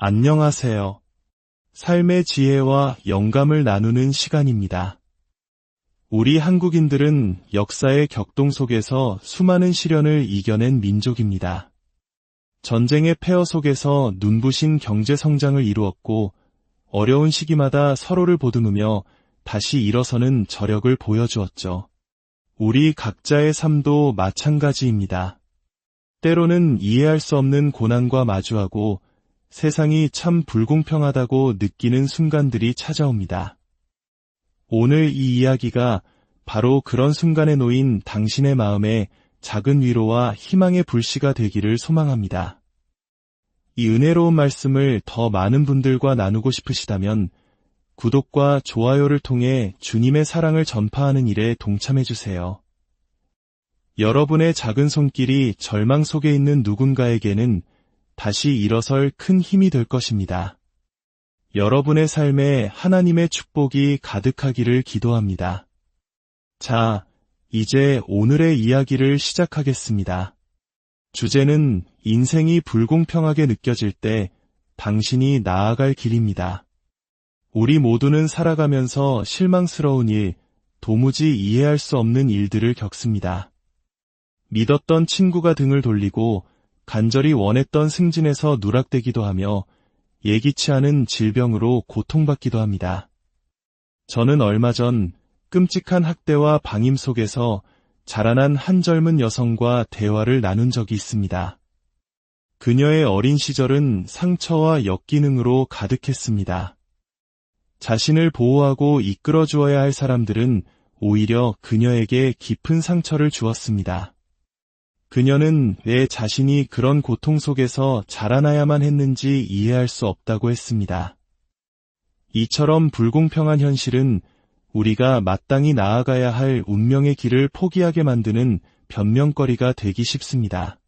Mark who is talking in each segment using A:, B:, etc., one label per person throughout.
A: 안녕하세요. 삶의 지혜와 영감을 나누는 시간입니다. 우리 한국인들은 역사의 격동 속에서 수많은 시련을 이겨낸 민족입니다. 전쟁의 폐허 속에서 눈부신 경제 성장을 이루었고 어려운 시기마다 서로를 보듬으며 다시 일어서는 저력을 보여주었죠. 우리 각자의 삶도 마찬가지입니다. 때로는 이해할 수 없는 고난과 마주하고 세상이 참 불공평하다고 느끼는 순간들이 찾아옵니다. 오늘 이 이야기가 바로 그런 순간에 놓인 당신의 마음에 작은 위로와 희망의 불씨가 되기를 소망합니다. 이 은혜로운 말씀을 더 많은 분들과 나누고 싶으시다면 구독과 좋아요를 통해 주님의 사랑을 전파하는 일에 동참해주세요. 여러분의 작은 손길이 절망 속에 있는 누군가에게는 다시 일어설 큰 힘이 될 것입니다. 여러분의 삶에 하나님의 축복이 가득하기를 기도합니다. 자, 이제 오늘의 이야기를 시작하겠습니다. 주제는 인생이 불공평하게 느껴질 때 당신이 나아갈 길입니다. 우리 모두는 살아가면서 실망스러운 일, 도무지 이해할 수 없는 일들을 겪습니다. 믿었던 친구가 등을 돌리고 간절히 원했던 승진에서 누락되기도 하며 예기치 않은 질병으로 고통받기도 합니다. 저는 얼마 전 끔찍한 학대와 방임 속에서 자라난 한 젊은 여성과 대화를 나눈 적이 있습니다. 그녀의 어린 시절은 상처와 역기능으로 가득했습니다. 자신을 보호하고 이끌어 주어야 할 사람들은 오히려 그녀에게 깊은 상처를 주었습니다. 그녀는 왜 자신이 그런 고통 속에서 자라나야만 했는지 이해할 수 없다고 했습니다. 이처럼 불공평한 현실은 우리가 마땅히 나아가야 할 운명의 길을 포기하게 만드는 변명거리가 되기 쉽습니다.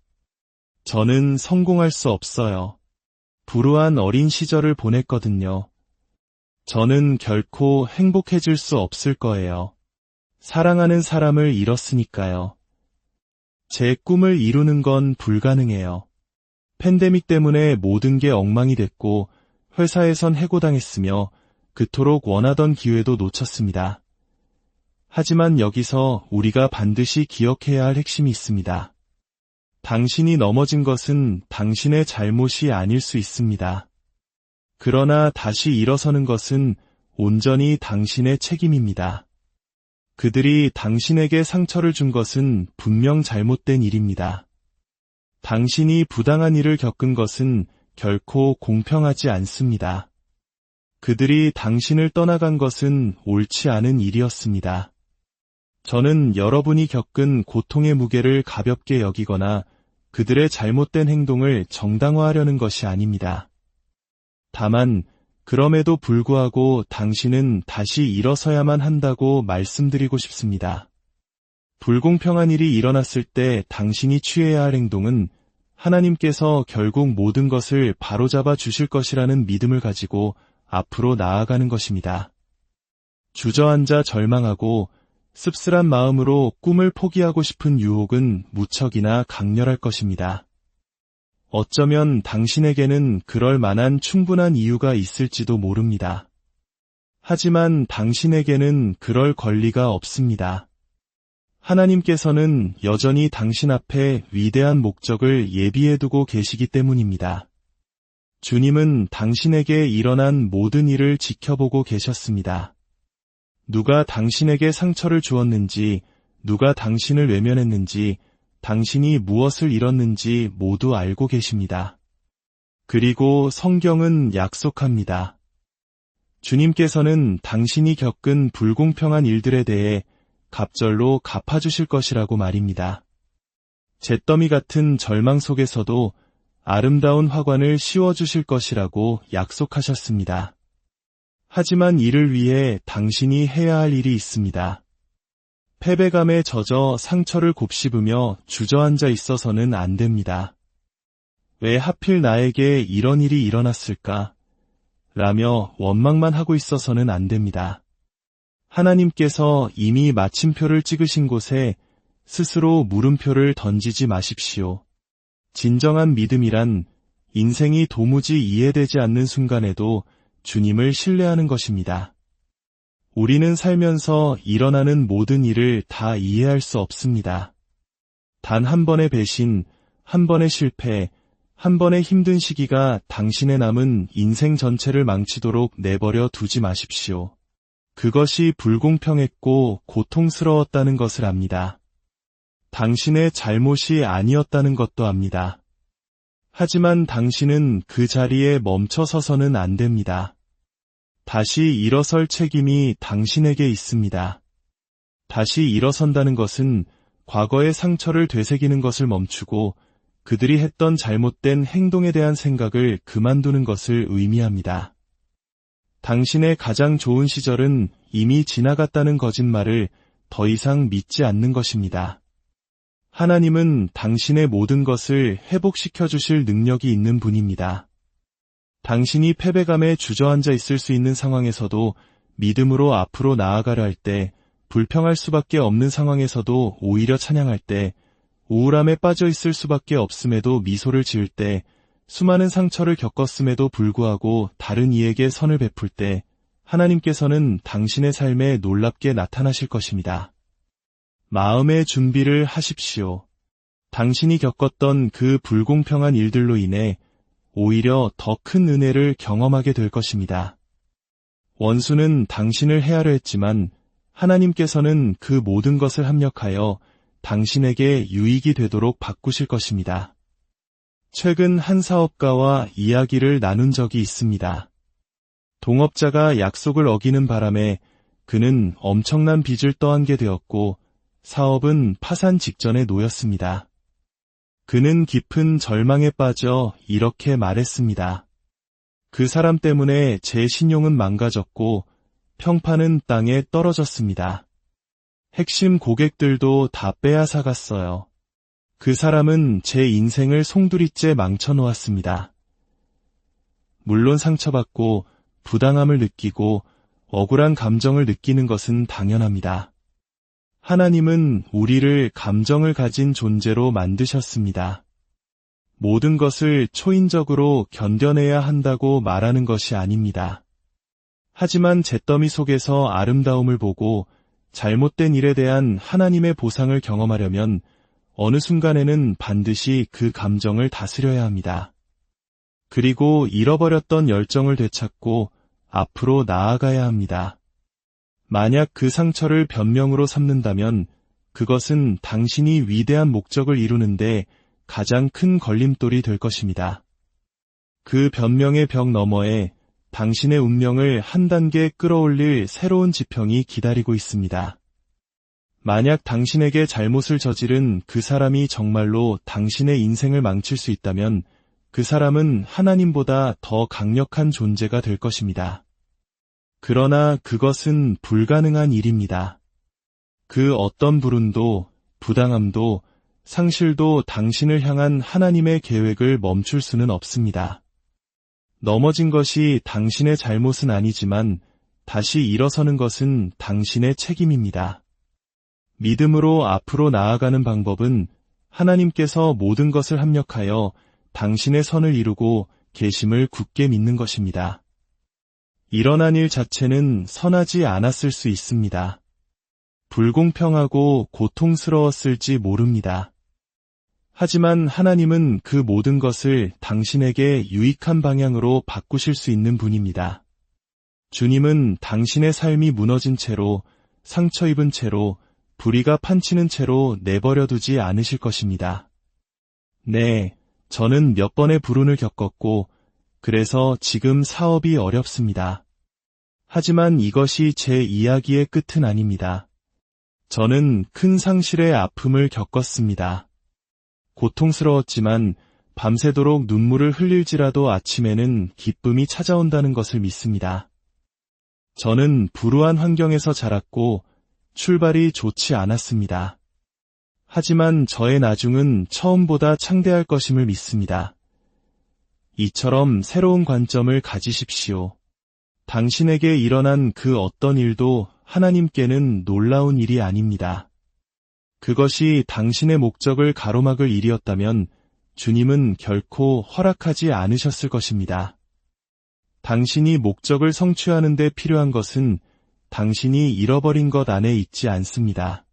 A: 저는 성공할 수 없어요. 불우한 어린 시절을 보냈거든요. 저는 결코 행복해질 수 없을 거예요. 사랑하는 사람을 잃었으니까요. 제 꿈을 이루는 건 불가능해요. 팬데믹 때문에 모든 게 엉망이 됐고 회사에선 해고당했으며 그토록 원하던 기회도 놓쳤습니다. 하지만 여기서 우리가 반드시 기억해야 할 핵심이 있습니다. 당신이 넘어진 것은 당신의 잘못이 아닐 수 있습니다. 그러나 다시 일어서는 것은 온전히 당신의 책임입니다. 그들이 당신에게 상처를 준 것은 분명 잘못된 일입니다. 당신이 부당한 일을 겪은 것은 결코 공평하지 않습니다. 그들이 당신을 떠나간 것은 옳지 않은 일이었습니다. 저는 여러분이 겪은 고통의 무게를 가볍게 여기거나 그들의 잘못된 행동을 정당화하려는 것이 아닙니다. 다만 그럼에도 불구하고 당신은 다시 일어서야만 한다고 말씀드리고 싶습니다. 불공평한 일이 일어났을 때 당신이 취해야 할 행동은 하나님께서 결국 모든 것을 바로잡아 주실 것이라는 믿음을 가지고 앞으로 나아가는 것입니다. 주저앉아 절망하고 씁쓸한 마음으로 꿈을 포기하고 싶은 유혹은 무척이나 강렬할 것입니다. 어쩌면 당신에게는 그럴 만한 충분한 이유가 있을지도 모릅니다. 하지만 당신에게는 그럴 권리가 없습니다. 하나님께서는 여전히 당신 앞에 위대한 목적을 예비해두고 계시기 때문입니다. 주님은 당신에게 일어난 모든 일을 지켜보고 계셨습니다. 누가 당신에게 상처를 주었는지, 누가 당신을 외면했는지, 당신이 무엇을 잃었는지 모두 알고 계십니다. 그리고 성경은 약속합니다. 주님께서는 당신이 겪은 불공평한 일들에 대해 갑절로 갚아주실 것이라고 말입니다. 잿더미 같은 절망 속에서도 아름다운 화관을 씌워주실 것이라고 약속하셨습니다. 하지만 이를 위해 당신이 해야 할 일이 있습니다. 패배감에 젖어 상처를 곱씹으며 주저앉아 있어서는 안 됩니다. 왜 하필 나에게 이런 일이 일어났을까? 라며 원망만 하고 있어서는 안 됩니다. 하나님께서 이미 마침표를 찍으신 곳에 스스로 물음표를 던지지 마십시오. 진정한 믿음이란 인생이 도무지 이해되지 않는 순간에도 주님을 신뢰하는 것입니다. 우리는 살면서 일어나는 모든 일을 다 이해할 수 없습니다. 단 한 번의 배신, 한 번의 실패, 한 번의 힘든 시기가 당신의 남은 인생 전체를 망치도록 내버려 두지 마십시오. 그것이 불공평했고 고통스러웠다는 것을 압니다. 당신의 잘못이 아니었다는 것도 압니다. 하지만 당신은 그 자리에 멈춰 서서는 안 됩니다. 다시 일어설 책임이 당신에게 있습니다. 다시 일어선다는 것은 과거의 상처를 되새기는 것을 멈추고 그들이 했던 잘못된 행동에 대한 생각을 그만두는 것을 의미합니다. 당신의 가장 좋은 시절은 이미 지나갔다는 거짓말을 더 이상 믿지 않는 것입니다. 하나님은 당신의 모든 것을 회복시켜 주실 능력이 있는 분입니다. 당신이 패배감에 주저앉아 있을 수 있는 상황에서도 믿음으로 앞으로 나아가려 할 때, 불평할 수밖에 없는 상황에서도 오히려 찬양할 때, 우울함에 빠져 있을 수밖에 없음에도 미소를 지을 때, 수많은 상처를 겪었음에도 불구하고 다른 이에게 선을 베풀 때, 하나님께서는 당신의 삶에 놀랍게 나타나실 것입니다. 마음의 준비를 하십시오. 당신이 겪었던 그 불공평한 일들로 인해 오히려 더 큰 은혜를 경험하게 될 것입니다. 원수는 당신을 해하려 했지만 하나님께서는 그 모든 것을 합력하여 당신에게 유익이 되도록 바꾸실 것입니다. 최근 한 사업가와 이야기를 나눈 적이 있습니다. 동업자가 약속을 어기는 바람에 그는 엄청난 빚을 떠안게 되었고 사업은 파산 직전에 놓였습니다. 그는 깊은 절망에 빠져 이렇게 말했습니다. 그 사람 때문에 제 신용은 망가졌고 평판은 땅에 떨어졌습니다. 핵심 고객들도 다 빼앗아 갔어요. 그 사람은 제 인생을 송두리째 망쳐놓았습니다. 물론 상처받고 부당함을 느끼고 억울한 감정을 느끼는 것은 당연합니다. 하나님은 우리를 감정을 가진 존재로 만드셨습니다. 모든 것을 초인적으로 견뎌내야 한다고 말하는 것이 아닙니다. 하지만 잿더미 속에서 아름다움을 보고 잘못된 일에 대한 하나님의 보상을 경험하려면 어느 순간에는 반드시 그 감정을 다스려야 합니다. 그리고 잃어버렸던 열정을 되찾고 앞으로 나아가야 합니다. 만약 그 상처를 변명으로 삼는다면 그것은 당신이 위대한 목적을 이루는데 가장 큰 걸림돌이 될 것입니다. 그 변명의 벽 너머에 당신의 운명을 한 단계 끌어올릴 새로운 지평이 기다리고 있습니다. 만약 당신에게 잘못을 저지른 그 사람이 정말로 당신의 인생을 망칠 수 있다면 그 사람은 하나님보다 더 강력한 존재가 될 것입니다. 그러나 그것은 불가능한 일입니다. 그 어떤 불운도, 부당함도, 상실도 당신을 향한 하나님의 계획을 멈출 수는 없습니다. 넘어진 것이 당신의 잘못은 아니지만 다시 일어서는 것은 당신의 책임입니다. 믿음으로 앞으로 나아가는 방법은 하나님께서 모든 것을 합력하여 당신의 선을 이루고 계심을 굳게 믿는 것입니다. 일어난 일 자체는 선하지 않았을 수 있습니다. 불공평하고 고통스러웠을지 모릅니다. 하지만 하나님은 그 모든 것을 당신에게 유익한 방향으로 바꾸실 수 있는 분입니다. 주님은 당신의 삶이 무너진 채로 상처 입은 채로 불의가 판치는 채로 내버려 두지 않으실 것입니다. 네, 저는 몇 번의 불운을 겪었고 그래서 지금 사업이 어렵습니다. 하지만 이것이 제 이야기의 끝은 아닙니다. 저는 큰 상실의 아픔을 겪었습니다. 고통스러웠지만 밤새도록 눈물을 흘릴지라도 아침에는 기쁨이 찾아온다는 것을 믿습니다. 저는 불우한 환경에서 자랐고 출발이 좋지 않았습니다. 하지만 저의 나중은 처음보다 창대할 것임을 믿습니다. 이처럼 새로운 관점을 가지십시오. 당신에게 일어난 그 어떤 일도 하나님께는 놀라운 일이 아닙니다. 그것이 당신의 목적을 가로막을 일이었다면 주님은 결코 허락하지 않으셨을 것입니다. 당신이 목적을 성취하는 데 필요한 것은 당신이 잃어버린 것 안에 있지 않습니다.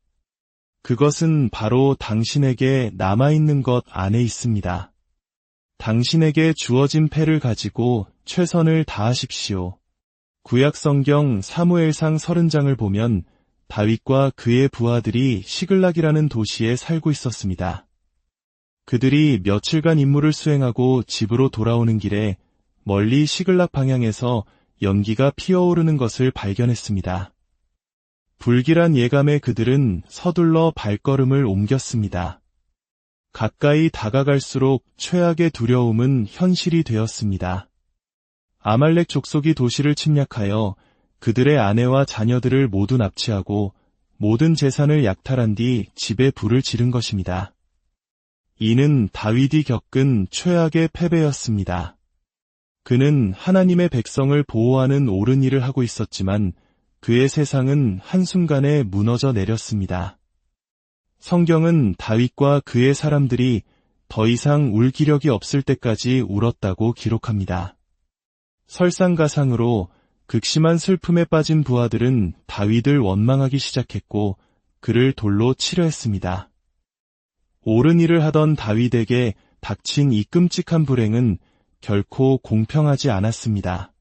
A: 그것은 바로 당신에게 남아있는 것 안에 있습니다. 당신에게 주어진 패를 가지고 최선을 다하십시오. 구약성경 사무엘상 30장을 보면 다윗과 그의 부하들이 시글락이라는 도시에 살고 있었습니다. 그들이 며칠간 임무를 수행하고 집으로 돌아오는 길에 멀리 시글락 방향에서 연기가 피어오르는 것을 발견했습니다. 불길한 예감에 그들은 서둘러 발걸음을 옮겼습니다. 가까이 다가갈수록 최악의 두려움은 현실이 되었습니다. 아말렉 족속이 도시를 침략하여 그들의 아내와 자녀들을 모두 납치하고 모든 재산을 약탈한 뒤 집에 불을 지른 것입니다. 이는 다윗이 겪은 최악의 패배였습니다. 그는 하나님의 백성을 보호하는 옳은 일을 하고 있었지만 그의 세상은 한순간에 무너져 내렸습니다. 성경은 다윗과 그의 사람들이 더 이상 울 기력이 없을 때까지 울었다고 기록합니다. 설상가상으로 극심한 슬픔에 빠진 부하들은 다윗을 원망하기 시작했고 그를 돌로 치려 했습니다. 옳은 일을 하던 다윗에게 닥친 이 끔찍한 불행은 결코 공평하지 않았습니다.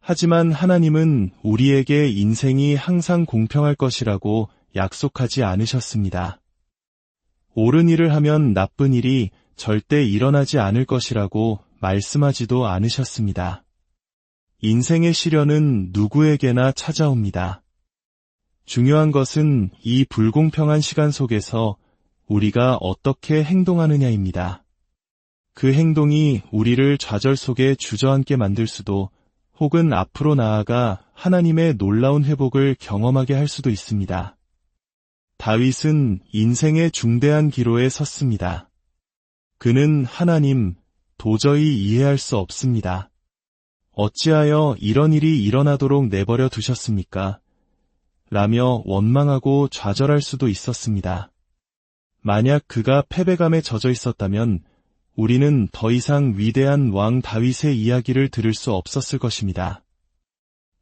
A: 하지만 하나님은 우리에게 인생이 항상 공평할 것이라고 약속하지 않으셨습니다. 옳은 일을 하면 나쁜 일이 절대 일어나지 않을 것이라고 말씀하지도 않으셨습니다. 인생의 시련은 누구에게나 찾아옵니다. 중요한 것은 이 불공평한 시간 속에서 우리가 어떻게 행동하느냐입니다. 그 행동이 우리를 좌절 속에 주저앉게 만들 수도 혹은 앞으로 나아가 하나님의 놀라운 회복을 경험하게 할 수도 있습니다. 다윗은 인생의 중대한 기로에 섰습니다. 그는 하나님 도저히 이해할 수 없습니다. 어찌하여 이런 일이 일어나도록 내버려 두셨습니까? 라며 원망하고 좌절할 수도 있었습니다. 만약 그가 패배감에 젖어 있었다면 우리는 더 이상 위대한 왕 다윗의 이야기를 들을 수 없었을 것입니다.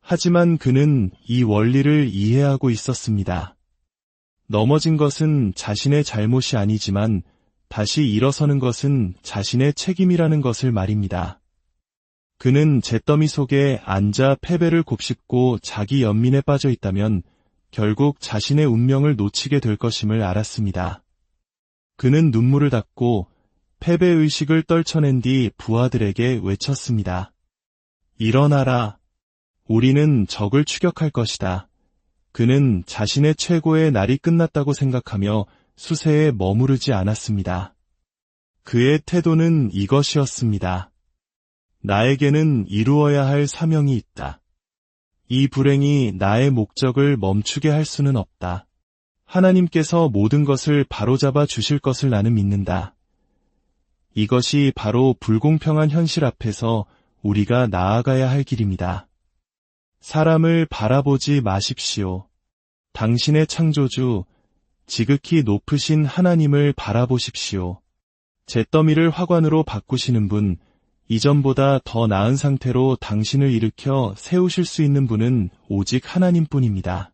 A: 하지만 그는 이 원리를 이해하고 있었습니다. 넘어진 것은 자신의 잘못이 아니지만 다시 일어서는 것은 자신의 책임이라는 것을 말입니다. 그는 잿더미 속에 앉아 패배를 곱씹고 자기 연민에 빠져 있다면 결국 자신의 운명을 놓치게 될 것임을 알았습니다. 그는 눈물을 닦고 패배의식을 떨쳐낸 뒤 부하들에게 외쳤습니다. 일어나라. 우리는 적을 추격할 것이다. 그는 자신의 최고의 날이 끝났다고 생각하며 수세에 머무르지 않았습니다. 그의 태도는 이것이었습니다. 나에게는 이루어야 할 사명이 있다. 이 불행이 나의 목적을 멈추게 할 수는 없다. 하나님께서 모든 것을 바로잡아 주실 것을 나는 믿는다. 이것이 바로 불공평한 현실 앞에서 우리가 나아가야 할 길입니다. 사람을 바라보지 마십시오. 당신의 창조주, 지극히 높으신 하나님을 바라보십시오. 잿더미를 화관으로 바꾸시는 분, 이전보다 더 나은 상태로 당신을 일으켜 세우실 수 있는 분은 오직 하나님뿐입니다.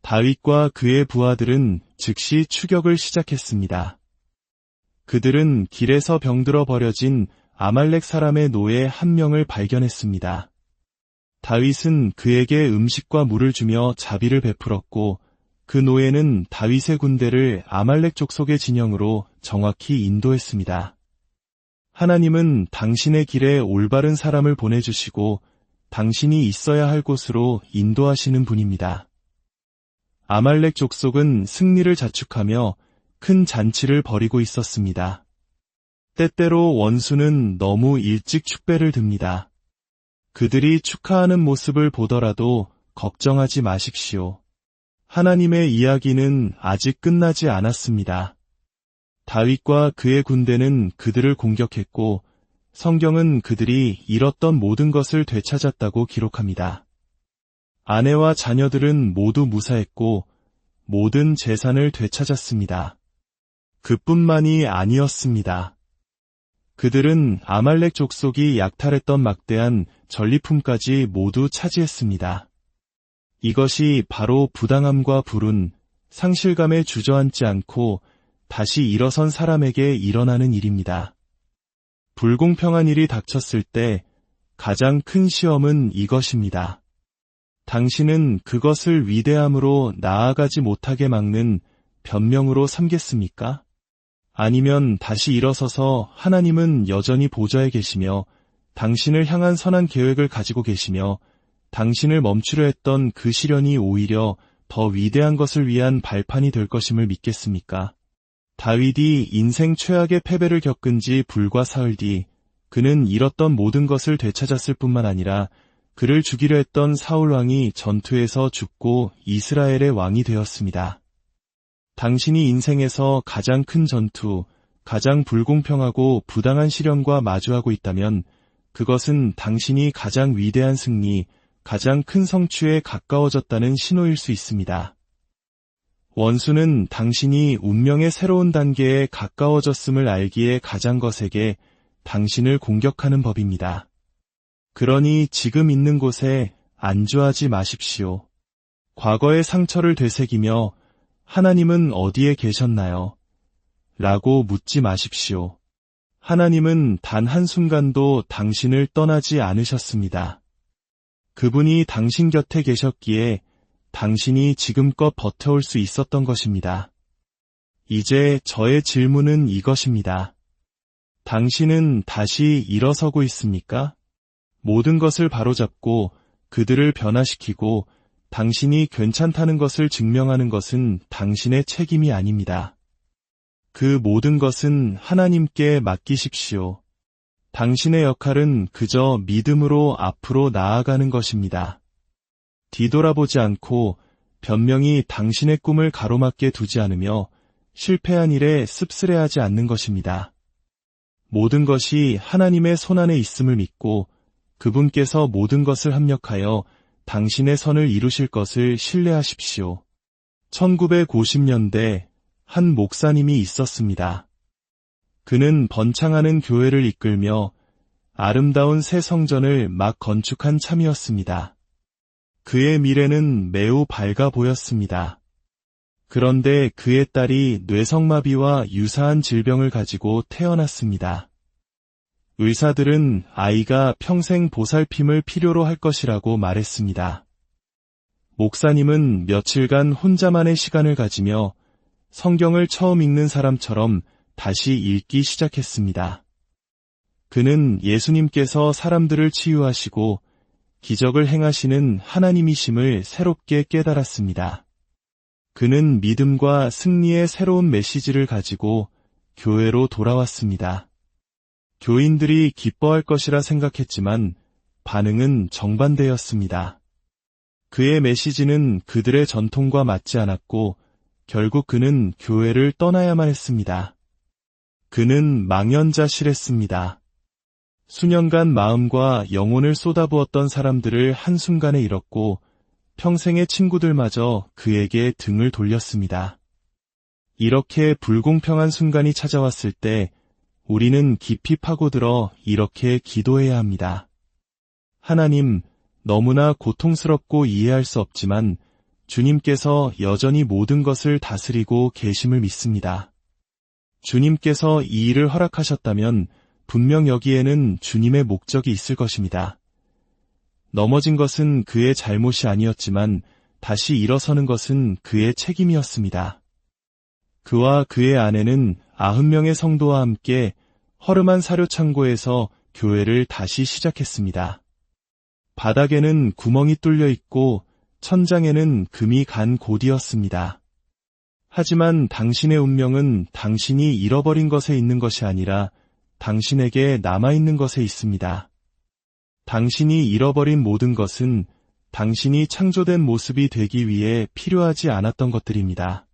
A: 다윗과 그의 부하들은 즉시 추격을 시작했습니다. 그들은 길에서 병들어 버려진 아말렉 사람의 노예 한 명을 발견했습니다. 다윗은 그에게 음식과 물을 주며 자비를 베풀었고 그 노예는 다윗의 군대를 아말렉 족속의 진영으로 정확히 인도했습니다. 하나님은 당신의 길에 올바른 사람을 보내주시고 당신이 있어야 할 곳으로 인도하시는 분입니다. 아말렉 족속은 승리를 자축하며 큰 잔치를 벌이고 있었습니다. 때때로 원수는 너무 일찍 축배를 듭니다. 그들이 축하하는 모습을 보더라도 걱정하지 마십시오. 하나님의 이야기는 아직 끝나지 않았습니다. 다윗과 그의 군대는 그들을 공격했고 성경은 그들이 잃었던 모든 것을 되찾았다고 기록합니다. 아내와 자녀들은 모두 무사했고 모든 재산을 되찾았습니다. 그뿐만이 아니었습니다. 그들은 아말렉 족속이 약탈했던 막대한 전리품까지 모두 차지했습니다. 이것이 바로 부당함과 불운, 상실감에 주저앉지 않고 다시 일어선 사람에게 일어나는 일입니다. 불공평한 일이 닥쳤을 때 가장 큰 시험은 이것입니다. 당신은 그것을 위대함으로 나아가지 못하게 막는 변명으로 삼겠습니까? 아니면 다시 일어서서 하나님은 여전히 보좌에 계시며 당신을 향한 선한 계획을 가지고 계시며 당신을 멈추려 했던 그 시련이 오히려 더 위대한 것을 위한 발판이 될 것임을 믿겠습니까? 다윗이 인생 최악의 패배를 겪은 지 불과 사흘 뒤 그는 잃었던 모든 것을 되찾았을 뿐만 아니라 그를 죽이려 했던 사울 왕이 전투에서 죽고 이스라엘의 왕이 되었습니다. 당신이 인생에서 가장 큰 전투, 가장 불공평하고 부당한 시련과 마주하고 있다면 그것은 당신이 가장 위대한 승리, 가장 큰 성취에 가까워졌다는 신호일 수 있습니다. 원수는 당신이 운명의 새로운 단계에 가까워졌음을 알기에 가장 거세게 당신을 공격하는 법입니다. 그러니 지금 있는 곳에 안주하지 마십시오. 과거의 상처를 되새기며 하나님은 어디에 계셨나요? 라고 묻지 마십시오. 하나님은 단 한순간도 당신을 떠나지 않으셨습니다. 그분이 당신 곁에 계셨기에 당신이 지금껏 버텨올 수 있었던 것입니다. 이제 저의 질문은 이것입니다. 당신은 다시 일어서고 있습니까? 모든 것을 바로잡고 그들을 변화시키고 당신이 괜찮다는 것을 증명하는 것은 당신의 책임이 아닙니다. 그 모든 것은 하나님께 맡기십시오. 당신의 역할은 그저 믿음으로 앞으로 나아가는 것입니다. 뒤돌아보지 않고 변명이 당신의 꿈을 가로막게 두지 않으며 실패한 일에 씁쓸해하지 않는 것입니다. 모든 것이 하나님의 손안에 있음을 믿고 그분께서 모든 것을 합력하여 당신의 선을 이루실 것을 신뢰하십시오. 1950년대 한 목사님이 있었습니다. 그는 번창하는 교회를 이끌며 아름다운 새 성전을 막 건축한 참이었습니다. 그의 미래는 매우 밝아 보였습니다. 그런데 그의 딸이 뇌성마비와 유사한 질병을 가지고 태어났습니다. 의사들은 아이가 평생 보살핌을 필요로 할 것이라고 말했습니다. 목사님은 며칠간 혼자만의 시간을 가지며 성경을 처음 읽는 사람처럼 다시 읽기 시작했습니다. 그는 예수님께서 사람들을 치유하시고 기적을 행하시는 하나님이심을 새롭게 깨달았습니다. 그는 믿음과 승리의 새로운 메시지를 가지고 교회로 돌아왔습니다. 교인들이 기뻐할 것이라 생각했지만 반응은 정반대였습니다. 그의 메시지는 그들의 전통과 맞지 않았고 결국 그는 교회를 떠나야만 했습니다. 그는 망연자실했습니다. 수년간 마음과 영혼을 쏟아부었던 사람들을 한순간에 잃었고 평생의 친구들마저 그에게 등을 돌렸습니다. 이렇게 불공평한 순간이 찾아왔을 때 우리는 깊이 파고들어 이렇게 기도해야 합니다. 하나님, 너무나 고통스럽고 이해할 수 없지만 주님께서 여전히 모든 것을 다스리고 계심을 믿습니다. 주님께서 이 일을 허락하셨다면 분명 여기에는 주님의 목적이 있을 것입니다. 넘어진 것은 그의 잘못이 아니었지만 다시 일어서는 것은 그의 책임이었습니다. 그와 그의 아내는 아흔 명의 성도와 함께 허름한 사료 창고에서 교회를 다시 시작했습니다. 바닥에는 구멍이 뚫려 있고 천장에는 금이 간 곳이었습니다. 하지만 당신의 운명은 당신이 잃어버린 것에 있는 것이 아니라 당신에게 남아있는 것에 있습니다. 당신이 잃어버린 모든 것은 당신이 창조된 모습이 되기 위해 필요하지 않았던 것들입니다.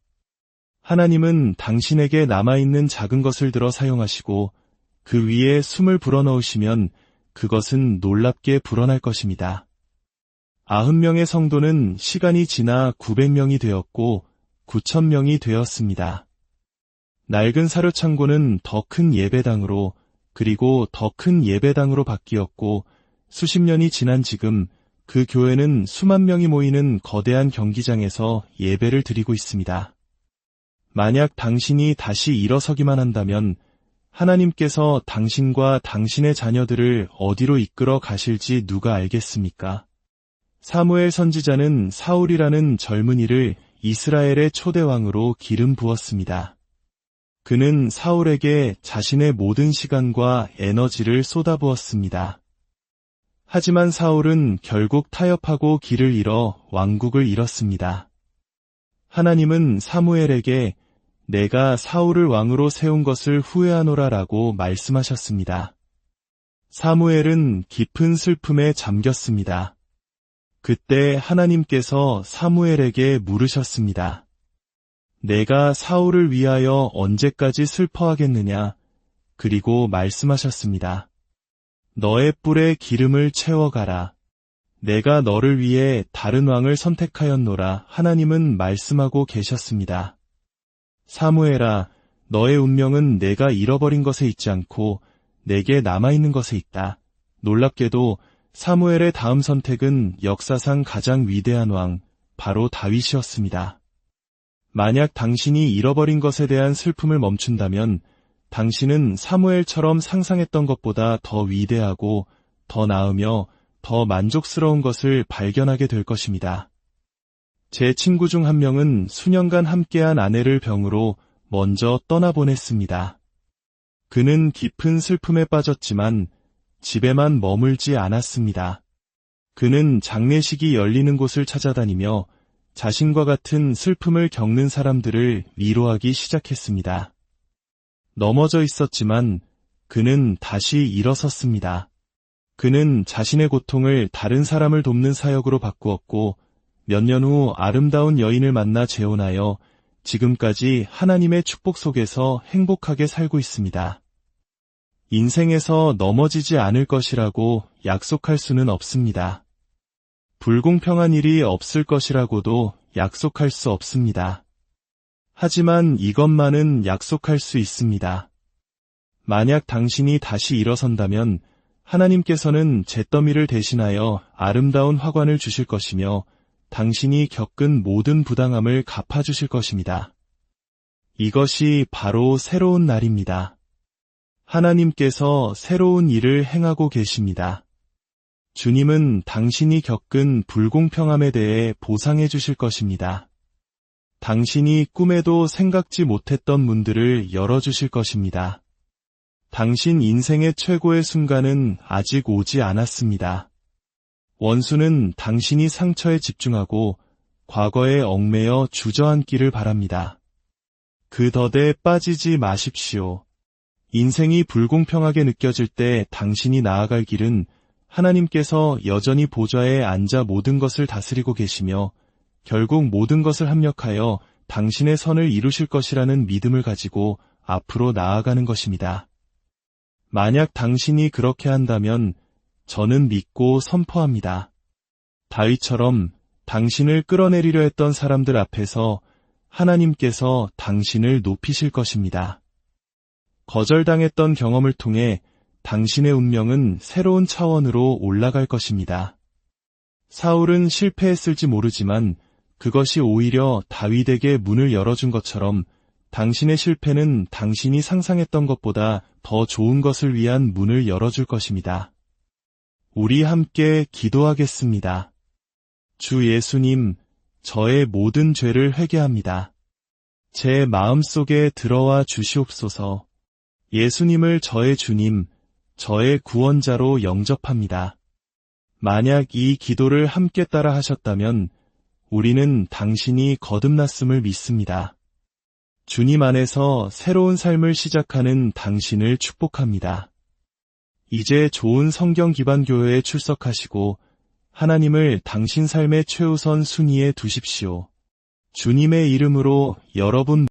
A: 하나님은 당신에게 남아있는 작은 것을 들어 사용하시고 그 위에 숨을 불어넣으시면 그것은 놀랍게 불어날 것입니다. 아흔 명의 성도는 시간이 지나 900명이 되었고 9천명이 되었습니다. 낡은 사료 창고는 더 큰 예배당으로 그리고 더 큰 예배당으로 바뀌었고 수십 년이 지난 지금 그 교회는 수만 명이 모이는 거대한 경기장에서 예배를 드리고 있습니다. 만약 당신이 다시 일어서기만 한다면 하나님께서 당신과 당신의 자녀들을 어디로 이끌어 가실지 누가 알겠습니까? 사무엘 선지자는 사울이라는 젊은이를 이스라엘의 초대왕으로 기름 부었습니다. 그는 사울에게 자신의 모든 시간과 에너지를 쏟아부었습니다. 하지만 사울은 결국 타협하고 길을 잃어 왕국을 잃었습니다. 하나님은 사무엘에게 내가 사울을 왕으로 세운 것을 후회하노라라고 말씀하셨습니다. 사무엘은 깊은 슬픔에 잠겼습니다. 그때 하나님께서 사무엘에게 물으셨습니다. 내가 사울을 위하여 언제까지 슬퍼하겠느냐? 그리고 말씀하셨습니다. 너의 뿔에 기름을 채워가라. 내가 너를 위해 다른 왕을 선택하였노라 하나님은 말씀하고 계셨습니다. 사무엘아, 너의 운명은 내가 잃어버린 것에 있지 않고 내게 남아있는 것에 있다. 놀랍게도 사무엘의 다음 선택은 역사상 가장 위대한 왕, 바로 다윗이었습니다. 만약 당신이 잃어버린 것에 대한 슬픔을 멈춘다면 당신은 사무엘처럼 상상했던 것보다 더 위대하고 더 나으며 더 만족스러운 것을 발견하게 될 것입니다. 제 친구 중 한 명은 수년간 함께한 아내를 병으로 먼저 떠나보냈습니다. 그는 깊은 슬픔에 빠졌지만 집에만 머물지 않았습니다. 그는 장례식이 열리는 곳을 찾아다니며 자신과 같은 슬픔을 겪는 사람들을 위로하기 시작했습니다. 넘어져 있었지만 그는 다시 일어섰습니다. 그는 자신의 고통을 다른 사람을 돕는 사역으로 바꾸었고 몇 년 후 아름다운 여인을 만나 재혼하여 지금까지 하나님의 축복 속에서 행복하게 살고 있습니다. 인생에서 넘어지지 않을 것이라고 약속할 수는 없습니다. 불공평한 일이 없을 것이라고도 약속할 수 없습니다. 하지만 이것만은 약속할 수 있습니다. 만약 당신이 다시 일어선다면 하나님께서는 잿더미를 대신하여 아름다운 화관을 주실 것이며 당신이 겪은 모든 부당함을 갚아주실 것입니다. 이것이 바로 새로운 날입니다. 하나님께서 새로운 일을 행하고 계십니다. 주님은 당신이 겪은 불공평함에 대해 보상해 주실 것입니다. 당신이 꿈에도 생각지 못했던 문들을 열어주실 것입니다. 당신 인생의 최고의 순간은 아직 오지 않았습니다. 원수는 당신이 상처에 집중하고 과거에 얽매여 주저앉기를 바랍니다. 그 덫에 빠지지 마십시오. 인생이 불공평하게 느껴질 때 당신이 나아갈 길은 하나님께서 여전히 보좌에 앉아 모든 것을 다스리고 계시며 결국 모든 것을 합력하여 당신의 선을 이루실 것이라는 믿음을 가지고 앞으로 나아가는 것입니다. 만약 당신이 그렇게 한다면 저는 믿고 선포합니다. 다윗처럼 당신을 끌어내리려 했던 사람들 앞에서 하나님께서 당신을 높이실 것입니다. 거절당했던 경험을 통해 당신의 운명은 새로운 차원으로 올라갈 것입니다. 사울은 실패했을지 모르지만 그것이 오히려 다윗에게 문을 열어준 것처럼 당신의 실패는 당신이 상상했던 것보다 더 좋은 것을 위한 문을 열어줄 것입니다. 우리 함께 기도하겠습니다. 주 예수님, 저의 모든 죄를 회개합니다. 제 마음 속에 들어와 주시옵소서. 예수님을 저의 주님, 저의 구원자로 영접합니다. 만약 이 기도를 함께 따라 하셨다면 우리는 당신이 거듭났음을 믿습니다. 주님 안에서 새로운 삶을 시작하는 당신을 축복합니다. 이제 좋은 성경 기반 교회에 출석하시고 하나님을 당신 삶의 최우선 순위에 두십시오. 주님의 이름으로 여러분